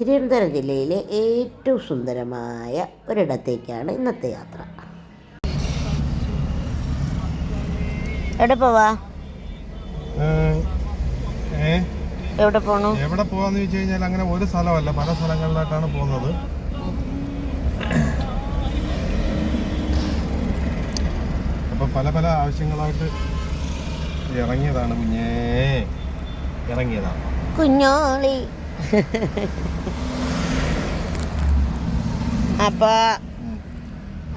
തിരുവനന്തപുരം ജില്ലയിലെ ഏറ്റവും സുന്ദരമായ ഒരിടത്തേക്കാണ് ഇന്നത്തെ യാത്ര. എവിടെ പോവാ? എവിടെ പോണു? എവിടെ പോവാന്ന് ചോദിച്ചു കഴിഞ്ഞാൽ അങ്ങനെ ഒരു സ്ഥലമല്ല. പല സ്ഥലങ്ങളിലായിട്ടാണ് പോകുന്നത്. അപ്പൊ പല പല ആവശ്യങ്ങളായിട്ട് ഇറങ്ങിയതാണ്. കുഞ്ഞേ ഇറങ്ങിയതാണ്. കുഞ്ഞോളി അപ്പൊ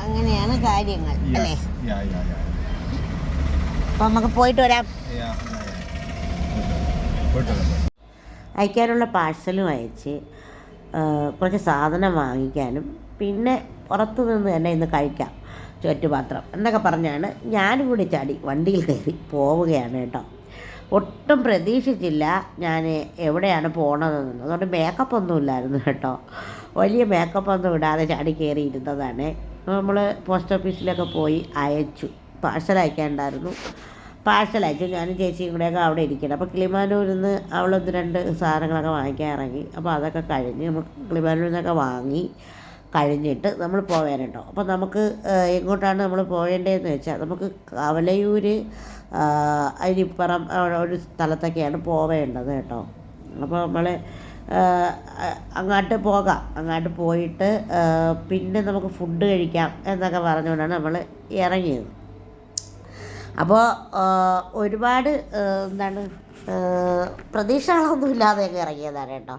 അങ്ങനെയാണ് കാര്യങ്ങൾ അല്ലേ. അപ്പൊ നമുക്ക് പോയിട്ട് വരാം. അയക്കാനുള്ള പാഴ്സലും അയച്ച് കുറച്ച് സാധനം വാങ്ങിക്കാനും പിന്നെ പുറത്തു നിന്ന് തന്നെ ഇന്ന് കഴിക്കാം ചുറ്റുപാത്രം എന്നൊക്കെ പറഞ്ഞാണ് ഞാനും കൂടി ചാടി വണ്ടിയിൽ കയറി പോവുകയാണ് കേട്ടോ. ഒട്ടും പ്രതീക്ഷിച്ചില്ല ഞാൻ എവിടെയാണ് പോണതെന്ന്. അതുകൊണ്ട് മേക്കപ്പ് ഒന്നും ഇല്ലായിരുന്നു കേട്ടോ. വലിയ മേക്കപ്പ് ഒന്നും ഇടാതെ ചാടി കയറി ഇരുന്നതാണ്. നമ്മൾ പോസ്റ്റ് ഓഫീസിലൊക്കെ പോയി അയച്ചു. പാഴ്സൽ അയക്കാണ്ടായിരുന്നു പാഴ്സൽ അയച്ചു. ഞാനും ചേച്ചിയും കൂടെയൊക്കെ അവിടെ ഇരിക്കണം. അപ്പോൾ കിളിമാനൂരിൽ നിന്ന് അവളൊന്ന് രണ്ട് സാധനങ്ങളൊക്കെ വാങ്ങിക്കാൻ ഇറങ്ങി. അപ്പോൾ അതൊക്കെ കഴിഞ്ഞ് നമ്മൾ കിളിമാനൂരിൽ നിന്നൊക്കെ വാങ്ങി. കഴിഞ്ഞിട്ട് നമ്മൾ കേട്ടോ അപ്പോൾ നമുക്ക് എങ്ങോട്ടാണ് നമ്മൾ പോകേണ്ടതെന്ന് വെച്ചാൽ നമുക്ക് കവലയൂർ അരിപ്പറം ഒരു സ്ഥലത്തൊക്കെയാണ് പോവേണ്ടത് കേട്ടോ. അപ്പോൾ നമ്മൾ അങ്ങോട്ട് പോകാം. അങ്ങോട്ട് പോയിട്ട് പിന്നെ നമുക്ക് ഫുഡ് കഴിക്കാം എന്നൊക്കെ പറഞ്ഞുകൊണ്ടാണ് നമ്മൾ ഇറങ്ങിയത്. അപ്പോൾ ഒരുപാട് എന്താണ് പ്രതീക്ഷകളൊന്നും ഇല്ലാതെ ഇറങ്ങിയതാണ് കേട്ടോ.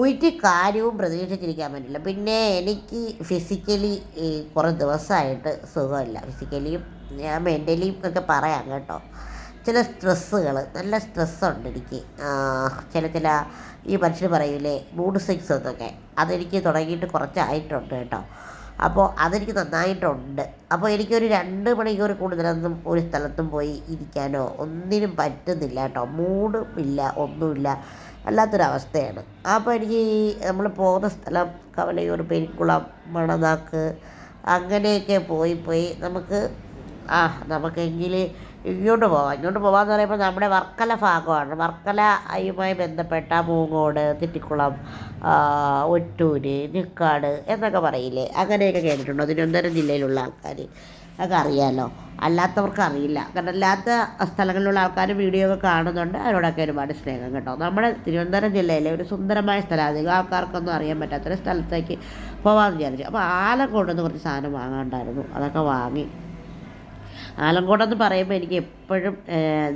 ഒരു കാര്യവും പ്രതീക്ഷിച്ചിരിക്കാൻ പറ്റില്ല. പിന്നെ എനിക്ക് ഫിസിക്കലി കുറേ ദിവസമായിട്ട് സുഖമില്ല. ഫിസിക്കലിയും ഞാൻ മെന്റലിയും ഒക്കെ പറയാം കേട്ടോ. ചില സ്ട്രെസ്സുകൾ നല്ല സ്ട്രെസ്സുണ്ട് എനിക്ക്. ചില ചില ഈ മനുഷ്യർ പറയൂലേ മൂഡ് സിക്സ് എന്നൊക്കെ അതെനിക്ക് തുടങ്ങിയിട്ട് കുറച്ചായിട്ടുണ്ട് കേട്ടോ. അപ്പോൾ അതെനിക്ക് നന്നായിട്ടുണ്ട്. അപ്പോൾ എനിക്കൊരു രണ്ട് മണിക്കൂർ കൂടുതലൊന്നും ഒരു സ്ഥലത്തും പോയി ഇരിക്കാനോ ഒന്നിനും പറ്റുന്നില്ല കേട്ടോ. മൂഡും ഇല്ല ഒന്നുമില്ല. വല്ലാത്തൊരവസ്ഥയാണ്. അപ്പോൾ എനിക്ക് ഈ നമ്മൾ പോകുന്ന സ്ഥലം കവലയൂർ പെരിക്കുളം മണനാക്ക് അങ്ങനെയൊക്കെ പോയി പോയി നമുക്ക് ആ നമുക്കെങ്കിൽ ഇങ്ങോട്ട് പോവാം. ഇങ്ങോട്ട് പോകാമെന്ന് പറയുമ്പോൾ നമ്മുടെ വർക്കല ഭാഗമാണ്. വർക്കല അയുമായി ബന്ധപ്പെട്ട മൂങ്ങോട് തിറ്റിക്കുളം ആ, ഒറ്റൂര് നിക്കാട് എന്നൊക്കെ പറയില്ലേ? അങ്ങനെയൊക്കെ കേട്ടിട്ടുണ്ടോ. തിരുവനന്തപുരം ജില്ലയിലുള്ള ആൾക്കാർ അതൊക്കെ അറിയാമല്ലോ അല്ലാത്തവർക്ക് അറിയില്ല. കാരണം അല്ലാത്ത സ്ഥലങ്ങളിലുള്ള ആൾക്കാർ വീഡിയോ ഒക്കെ കാണുന്നുണ്ട്. അവരോടൊക്കെ ഒരുപാട് സ്നേഹം കേട്ടോ. നമ്മുടെ തിരുവനന്തപുരം ജില്ലയിലെ ഒരു സുന്ദരമായ സ്ഥലം. അധികം ആൾക്കാർക്കൊന്നും അറിയാൻ പറ്റാത്തൊരു സ്ഥലത്തേക്ക് പോകാമെന്ന് വിചാരിച്ചു. അപ്പോൾ ആലക്കോട് എന്ന് കുറച്ച് സാധനം വാങ്ങാണ്ടായിരുന്നു. അതൊക്കെ വാങ്ങി. ആലങ്കോടെന്ന് പറയുമ്പോൾ എനിക്ക് എപ്പോഴും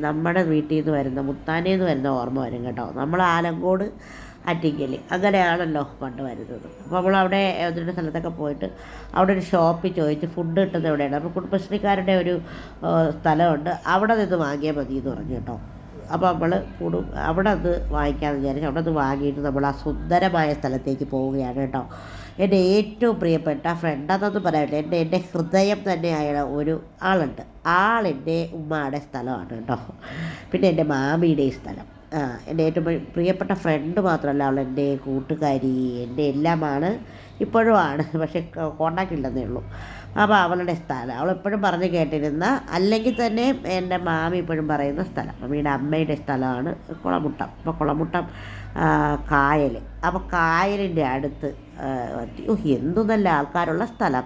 നമ്മുടെ വീട്ടിൽ നിന്ന് വരുന്ന മുത്താനയിൽ നിന്ന് വരുന്ന ഓർമ്മ വരും കേട്ടോ. നമ്മൾ ആലങ്കോട് അറ്റിക്കൽ അങ്ങനെയാണല്ലോ പണ്ട് വരുന്നത് അപ്പോൾ നമ്മൾ അവിടെ ഒന്നിന്റെ സ്ഥലത്തൊക്കെ പോയിട്ട് അവിടെ ഒരു ഷോപ്പിൽ ചോദിച്ച് ഫുഡ് കിട്ടുന്നത് എവിടെയാണ്? അപ്പോൾ കുടുംബശ്രീക്കാരുടെ ഒരു സ്ഥലമുണ്ട്. അവിടെ നിന്ന് വാങ്ങിയാൽ മതി എന്ന് പറഞ്ഞു കേട്ടോ. അപ്പോൾ നമ്മൾ കൂടും അവിടെ നിന്ന് വാങ്ങിക്കാമെന്ന് വിചാരിച്ചു അവിടെ നിന്ന് വാങ്ങിയിട്ട് നമ്മൾ ആ സുന്ദരമായ സ്ഥലത്തേക്ക് പോവുകയാണ് കേട്ടോ. എന്റെ ഏറ്റവും പ്രിയപ്പെട്ട ഫ്രണ്ടെന്നൊന്നും പറയാനില്ല. എന്റെ എന്റെ ഹൃദയം തന്നെയായ ഒരു ആളുണ്ട്. ആളെന്റെ ഉമ്മയുടെ സ്ഥലമാണ് കേട്ടോ. പിന്നെ എന്റെ മാമിയുടെ സ്ഥലം. എന്റെ ഏറ്റവും പ്രിയപ്പെട്ട ഫ്രണ്ട് മാത്രമല്ല അവൾ എന്റെ കൂട്ടുകാരി എന്റെ എല്ലാമാണ് ഇപ്പോഴും ആണ് പക്ഷേ കോണ്ടാക്റ്റ് ഇല്ലെന്നേ ഉള്ളൂ. അപ്പോൾ അവളുടെ സ്ഥലം അവൾ എപ്പോഴും പറഞ്ഞ് കേട്ടിരുന്ന അല്ലെങ്കിൽ തന്നെ എന്റെ മാമി ഇപ്പോഴും പറയുന്ന സ്ഥലം. മമ്മിയുടെ അമ്മയുടെ സ്ഥലമാണ് കുളമുട്ടം. അപ്പോൾ കുളമുട്ടം കായൽ. അപ്പോൾ കായലിന്റെ അടുത്ത് എന്തു നല്ല ആൾക്കാരുള്ള സ്ഥലം.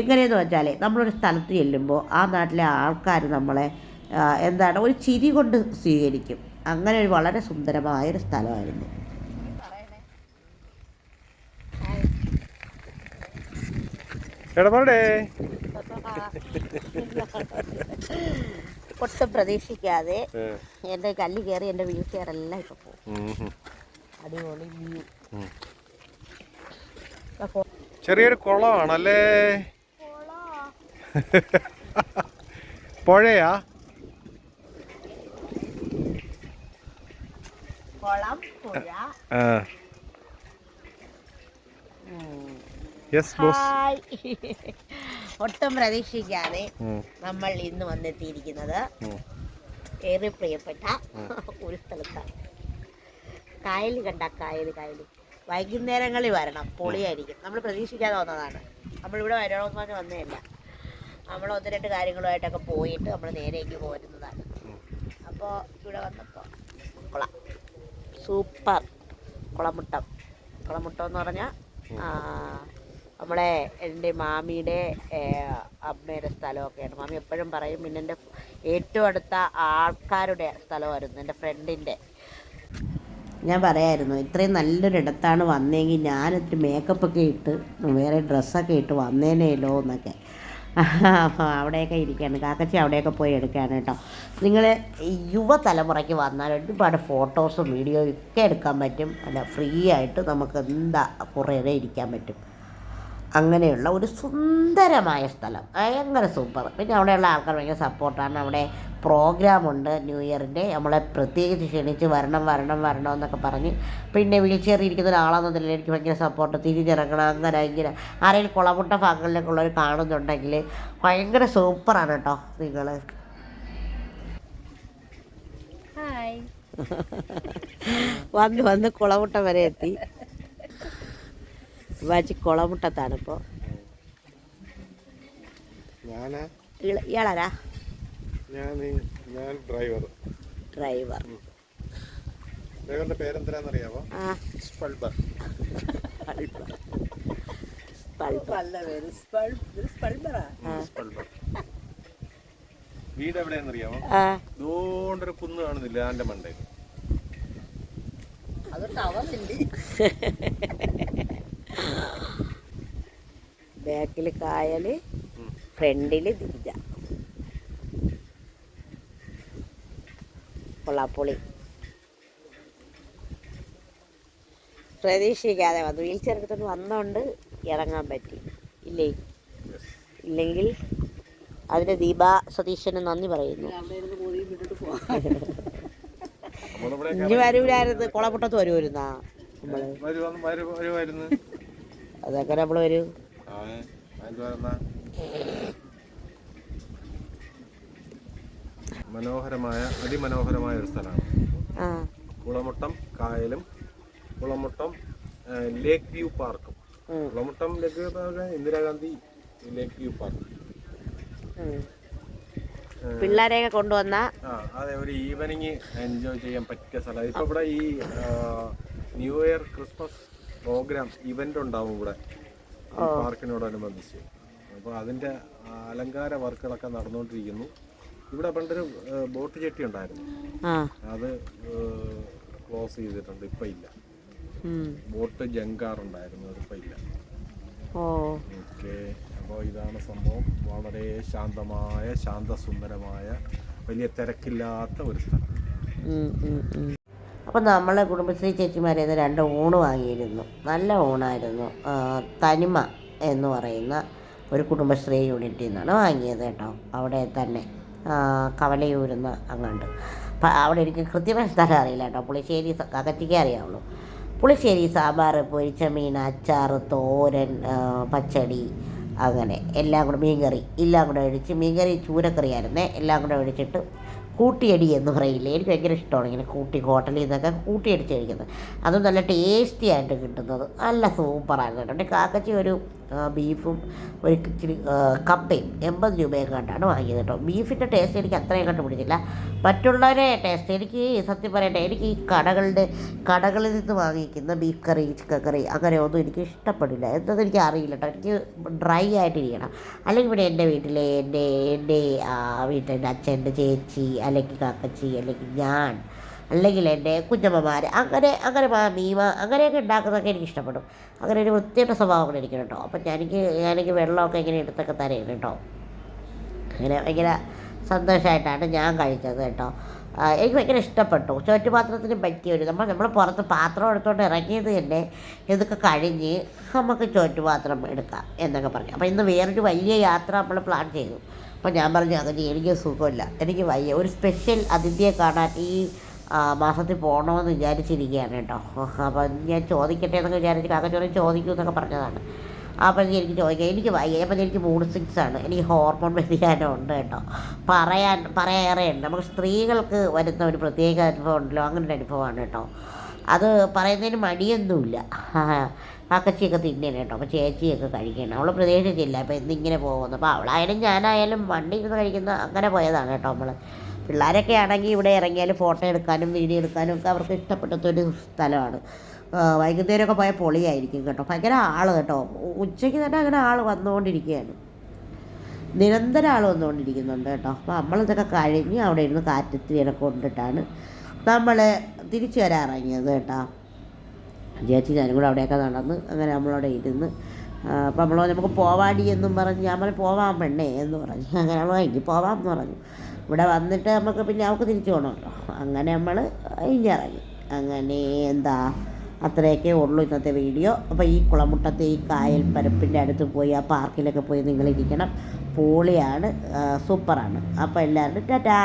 എങ്ങനെയെന്ന് വെച്ചാൽ നമ്മളൊരു സ്ഥലത്ത് ചെല്ലുമ്പോൾ ആ നാട്ടിലെ ആൾക്കാർ നമ്മളെ എന്താണ് ഒരു ചിരി കൊണ്ട് സ്വീകരിക്കും. അങ്ങനെ ഒരു വളരെ സുന്ദരമായൊരു സ്ഥലമായിരുന്നു. എടപാടേ ഒട്ടും പ്രതീക്ഷിക്കാതെ എന്റെ കല്ല് കയറി എന്റെ വീൽ ചെയറെല്ലാം ഇപ്പോൾ പോകും അടിപൊളി വ്യൂ. ചെറിയൊരു കുളമാണല്ലേ? പുഴയാ? കുളം പുഴ. ആ. യെസ് ബോസ് ഒട്ടും പ്രതീക്ഷിക്കാതെ നമ്മൾ ഇന്ന് വന്നെത്തിയിരിക്കുന്നത് ഏറെ പ്രിയപ്പെട്ട ഒരു സ്ഥലത്താണ് കായൽ കണ്ട കായൽ കായൽ. വൈകുന്നേരങ്ങളിൽ വരണം പൊളിയായിരിക്കും. നമ്മൾ പ്രതീക്ഷിക്കാതെ വന്നതാണ്. നമ്മളിവിടെ വരണമെന്ന് പറഞ്ഞ് വന്നതല്ല. നമ്മൾ ഒന്ന് രണ്ട് കാര്യങ്ങളുമായിട്ടൊക്കെ പോയിട്ട് നമ്മൾ നേരെ ഇങ്ങ് പോരുന്നതാണ് അപ്പോൾ ഇവിടെ വന്നപ്പോൾ കുളം സൂപ്പർ കുളമുട്ട. കുളമുട്ട എന്ന് പറഞ്ഞാൽ നമ്മളെ എന്റെ മാമിയുടെ അമ്മയുടെ സ്ഥലമൊക്കെയാണ്. മാമി എപ്പോഴും പറയും പിന്നെ എന്റെ ഏറ്റവും അടുത്ത ആൾക്കാരുടെ സ്ഥലമായിരുന്നു എന്റെ ഫ്രണ്ടിന്റെ. ഞാൻ പറയായിരുന്നു ഇത്രയും നല്ലൊരിടത്താണ് വന്നതെങ്കിൽ ഞാൻ ഇത്തിരി മേക്കപ്പൊക്കെ ഇട്ട് വേറെ ഡ്രസ്സൊക്കെ ഇട്ട് വന്നേനേലോ എന്നൊക്കെ. അപ്പോൾ അവിടെയൊക്കെ ഇരിക്കുകയാണ് കാക്കച്ചി അവിടെയൊക്കെ പോയി എടുക്കുകയാണ് കേട്ടോ. നിങ്ങൾ യുവതലമുറയ്ക്ക് വന്നാൽ ഒരുപാട് ഫോട്ടോസും വീഡിയോയും ഒക്കെ എടുക്കാൻ പറ്റും. അല്ല ഫ്രീ ആയിട്ട് നമുക്ക് എന്താ കുറേ ഇരിക്കാൻ പറ്റും. അങ്ങനെയുള്ള ഒരു സുന്ദരമായ സ്ഥലം. ഭയങ്കര സൂപ്പർ പിന്നെ അവിടെയുള്ള ആൾക്കാർ ഭയങ്കര സപ്പോർട്ടാണ് അവിടെ പ്രോഗ്രാമുണ്ട് ന്യൂ ഇയറിന്റെ നമ്മളെ പ്രത്യേകിച്ച് ക്ഷണിച്ച് വരണം വരണം വരണം എന്നൊക്കെ പറഞ്ഞ് പിന്നെ വീൽ ചെയറിൽ ഇരിക്കുന്ന ഒരാളാണെന്നതിൽ എനിക്ക് ഭയങ്കര സപ്പോർട്ട് തിരിഞ്ഞിറങ്ങണം അങ്ങനെ ഇങ്ങനെ. ആരെങ്കിലും കുളമുട്ട ഭാഗങ്ങളിലൊക്കെ ഉള്ളവർ കാണുന്നുണ്ടെങ്കിൽ ഭയങ്കര സൂപ്പറാണ് കേട്ടോ നിങ്ങൾ വന്ന് വന്ന് കുളമുട്ട വരെ എത്തി. വാച്ചി കുളമുട്ടത്താണ് ഇപ്പോൾ ഇയാളാരാ? ഞാൻ ഞാൻ ഡ്രൈവർ. ഡ്രൈവർ. ഡ്രൈവറിന്റെ സ്പൾബർ. വീട് എവിടെയാണെന്നറിയാമോ ദൂണ്ടൊരു കുന്ന് കാണുന്നില്ല മണ്ടയിൽ അത് ബാക്കിൽ കായൽ. ഫ്രണ്ടിൽ ദിജ. കൊള്ളാപ്പൊളി പ്രതീക്ഷിക്കാതെ വന്നു. വീൽ ചെയർ എടുത്തോണ്ട് വന്നോണ്ട് ഇറങ്ങാൻ പറ്റി. ഇല്ലേ? ഇല്ലെങ്കിൽ അതിന് ദീപ സതീശന് നന്ദി പറയുന്നു. ഇനി വരൂലായിരുന്നു. കുളമുട്ടത്ത് വരുമായിരുന്നാ നമ്മൾ. അതൊക്കെ നമ്മൾ വരൂ? മനോഹരമായ അതിമനോഹരമായ ഒരു സ്ഥലമാണ്. കുളമുട്ടം കായലും കുളമുട്ടം ലേക്ക് വ്യൂ പാർക്കും Kulamuttam lake view park Indira Gandhi lake view park. പിള്ളേരെയൊക്കെ കൊണ്ടുവന്ന? അതെ ഒരു ഈവനിങ് എൻജോയ് ചെയ്യാൻ പറ്റിയ സ്ഥലം. ഇപ്പൊ ഇവിടെ ഈ new year Christmas programme event ഉണ്ടാവും ഇവിടെ. ഈ പാർക്കിനോടനുബന്ധിച്ച്. അപ്പോൾ അതിന്റെ അലങ്കാര വർക്കുകളൊക്കെ നടന്നുകൊണ്ടിരിക്കുന്നു. ഇവിടെ പണ്ടൊരു ബോട്ട് ചെട്ടി ഉണ്ടായിരുന്നു. അത് ക്ലോസ് ചെയ്തിട്ടുണ്ട്. ഇപ്പം ഇല്ല. ബോട്ട് ജങ്കാർ ഉണ്ടായിരുന്നു അതിപ്പോൾ ഇല്ല. ഓക്കെ. അപ്പോൾ ഇതാണ് സംഭവം. വളരെ ശാന്തമായ ശാന്തസുന്ദരമായ വലിയ തിരക്കില്ലാത്ത ഒരു സ്ഥലം. അപ്പം നമ്മളെ കുടുംബശ്രീ ചേച്ചിമാരെ നിന്ന് രണ്ട് ഊണ് വാങ്ങിയിരുന്നു. നല്ല ഊണായിരുന്നു. തനിമ എന്ന് പറയുന്ന ഒരു കുടുംബശ്രീ യൂണിറ്റിൽ നിന്നാണ് വാങ്ങിയത് കേട്ടോ. അവിടെ തന്നെ കവലയൂരുന്ന അങ്ങാണ്ട്. അപ്പം അവിടെ എനിക്ക് കൃത്യമായ സ്ഥലം അറിയില്ല കേട്ടോ. പുളിശ്ശേരി അകറ്റിക്കേ അറിയാവുള്ളൂ. പുളിശ്ശേരി സാമ്പാർ പൊരിച്ച മീൻ അച്ചാർ തോരൻ പച്ചടി അങ്ങനെ. എല്ലാം കൂടെ മീൻകറി. എല്ലാം കൂടെ ഒഴിച്ച് മീൻകറി ചൂരക്കറിയായിരുന്നേ. എല്ലാം കൂടെ ഒഴിച്ചിട്ട് കൂട്ടിയടി എന്ന് പറയില്ലേ? എനിക്ക് ഭയങ്കര ഇഷ്ടമാണ് ഇങ്ങനെ കൂട്ടി ഹോട്ടലിൽ നിന്നൊക്കെ കൂട്ടിയടിച്ച് കഴിക്കുന്നത്. അതും നല്ല ടേസ്റ്റി ആയിട്ട് കിട്ടുന്നത്. നല്ല സൂപ്പറാണ് കേട്ടോ. എന്റെ കാക്കച്ചി ഒരു ബീഫും ഒരു ഇച്ചിരി കപ്പയും എൺപത് രൂപയൊക്കെ കണ്ടാണ് വാങ്ങിയത് കേട്ടോ. ബീഫിന്റെ ടേസ്റ്റ് എനിക്ക് അത്രയും കണ്ടുപിടിച്ചില്ല. മറ്റുള്ളവരെ ടേസ്റ്റ് എനിക്ക് സത്യം പറയട്ടെ എനിക്ക് ഈ കടകളുടെ കടകളിൽ നിന്ന് വാങ്ങിക്കുന്ന ബീഫ് കറി ചിക്കൻ കറി അങ്ങനെ ഒന്നും എനിക്ക് ഇഷ്ടപ്പെടില്ല. എന്തെന്ന് എനിക്ക് അറിയില്ല കേട്ടോ. എനിക്ക് ഡ്രൈ ആയിട്ടിരിക്കണം. അല്ലെങ്കിൽ ഇവിടെ എന്റെ വീട്ടിലെ എന്റെ എന്റെ ആ, വീട്ടിൽ എന്റെ അച്ഛൻ ചേച്ചി അല്ലെങ്കിൽ കാക്കച്ചി അല്ലെങ്കിൽ ഞാൻ അല്ലെങ്കിൽ എന്റെ കുഞ്ഞമ്മമാർ അങ്ങനെ അങ്ങനെ മീമ അങ്ങനെയൊക്കെ ഉണ്ടാക്കുന്നതൊക്കെ എനിക്ക് ഇഷ്ടപ്പെടും. അങ്ങനെ ഒരു വൃത്തിയുടെ സ്വഭാവം കൂടെ കേട്ടോ. അപ്പം എനിക്ക് ഞാനെനിക്ക് വെള്ളമൊക്കെ ഇങ്ങനെ എടുത്തൊക്കെ തരേണ്ട കേട്ടോ. അങ്ങനെ ഭയങ്കര സന്തോഷമായിട്ടാണ് ഞാൻ കഴിച്ചത് കേട്ടോ. എനിക്ക് ഭയങ്കര ഇഷ്ടപ്പെട്ടു. ചോറ്റുപാത്രത്തിന് പറ്റിയ ഒരു നമ്മൾ നമ്മൾ പുറത്ത് പാത്രം എടുത്തുകൊണ്ട് ഇറങ്ങിയത് തന്നെ ഇതൊക്കെ കഴിഞ്ഞ് നമുക്ക് ചോറ്റുപാത്രം എടുക്കാം എന്നൊക്കെ പറഞ്ഞു. അപ്പോൾ ഇന്ന് വേറൊരു വലിയ യാത്ര നമ്മൾ പ്ലാൻ ചെയ്തു. അപ്പോൾ ഞാൻ പറഞ്ഞു അതിന് എനിക്ക് സുഖമില്ല. എനിക്ക് വയ്യ. ഒരു സ്പെഷ്യൽ അതിഥിയെ കാണാൻ ഈ മാസത്തിൽ പോകണമെന്ന് വിചാരിച്ചിരിക്കുകയാണ് കേട്ടോ. അപ്പം ഞാൻ ചോദിക്കട്ടെ എന്നൊക്കെ വിചാരിച്ച് കാക്കച്ചോറി ചോദിക്കൂ എന്നൊക്കെ പറഞ്ഞതാണ്. അപ്പം എനിക്ക് ചോദിക്കാം. എനിക്ക് വയ്യ അപ്പം എനിക്ക് മൂഡ് സിക്സ് ആണ്. എനിക്ക് ഹോർമോൺ വ്യതിയാനം ഉണ്ട് കേട്ടോ. പറയാൻ പറയാറേ ഉണ്ട്. നമുക്ക് സ്ത്രീകൾക്ക് വരുന്ന ഒരു പ്രത്യേക അനുഭവം ഉണ്ടല്ലോ. അങ്ങനെ ഒരു അനുഭവമാണ് കേട്ടോ. അത് പറയുന്നതിന് മടിയൊന്നുമില്ല. അക്കച്ചിയൊക്കെ തിന്നേനെ കേട്ടോ. അപ്പോൾ ചേച്ചിയൊക്കെ കഴിക്കണം. അവൾ പ്രതീക്ഷിച്ചില്ല. അപ്പോൾ എന്നിങ്ങനെ പോകുന്നു. അപ്പോൾ അവളായാലും ഞാനായാലും വണ്ടി ഇരുന്ന് കഴിക്കുന്ന അങ്ങനെ പോയതാണ് കേട്ടോ നമ്മൾ. പിള്ളേരൊക്കെ ആണെങ്കിൽ ഇവിടെ ഇറങ്ങിയാൽ ഫോട്ടോ എടുക്കാനും വീഡിയോ എടുക്കാനും ഒക്കെ അവർക്ക് ഇഷ്ടപ്പെട്ടൊരു സ്ഥലമാണ്. വൈകുന്നേരമൊക്കെ പോയാൽ പൊളിയായിരിക്കും കേട്ടോ. ഭയങ്കര ആൾ കേട്ടോ. ഉച്ചയ്ക്ക് തന്നെ അങ്ങനെ ആൾ വന്നുകൊണ്ടിരിക്കുകയാണ് നിരന്തരം ആൾ വന്നുകൊണ്ടിരിക്കുന്നുണ്ട് കേട്ടോ. അപ്പോൾ നമ്മളിതൊക്കെ കഴിഞ്ഞ് അവിടെ ഇരുന്ന് കാറ്റത്തിനെ കൊണ്ടിട്ടാണ് നമ്മൾ തിരിച്ചു വരാൻ ഇറങ്ങിയത് കേട്ടോ. ചേച്ചി ഞാനും കൂടെ അവിടെയൊക്കെ നടന്ന് അങ്ങനെ നമ്മളവിടെ ഇരുന്ന് അപ്പോൾ നമ്മളോ നമുക്ക് പോവാടി എന്നും പറഞ്ഞ് നമ്മൾ പോവാൻ പെണ്ണേ എന്ന് പറഞ്ഞു. അങ്ങനെ നമ്മൾ ഇനി പോവാം എന്ന് പറഞ്ഞു. ഇവിടെ വന്നിട്ട് നമുക്ക് പിന്നെ അവൾക്ക് തിരിച്ചു പോകണമല്ലോ അങ്ങനെ നമ്മൾ ഇഞ്ഞിറങ്ങി അങ്ങനെ എന്താ അത്രയൊക്കെ ഉള്ളൂ ഇന്നത്തെ വീഡിയോ. അപ്പോൾ ഈ കുളമുട്ടത്തെ ഈ കായൽ പരപ്പിന്റെ അടുത്ത് പോയി ആ പാർക്കിലൊക്കെ പോയി നിങ്ങളിരിക്കണം. പോളിയാണ് സൂപ്പറാണ്. അപ്പോൾ എല്ലാവരും ടാറ്റാ!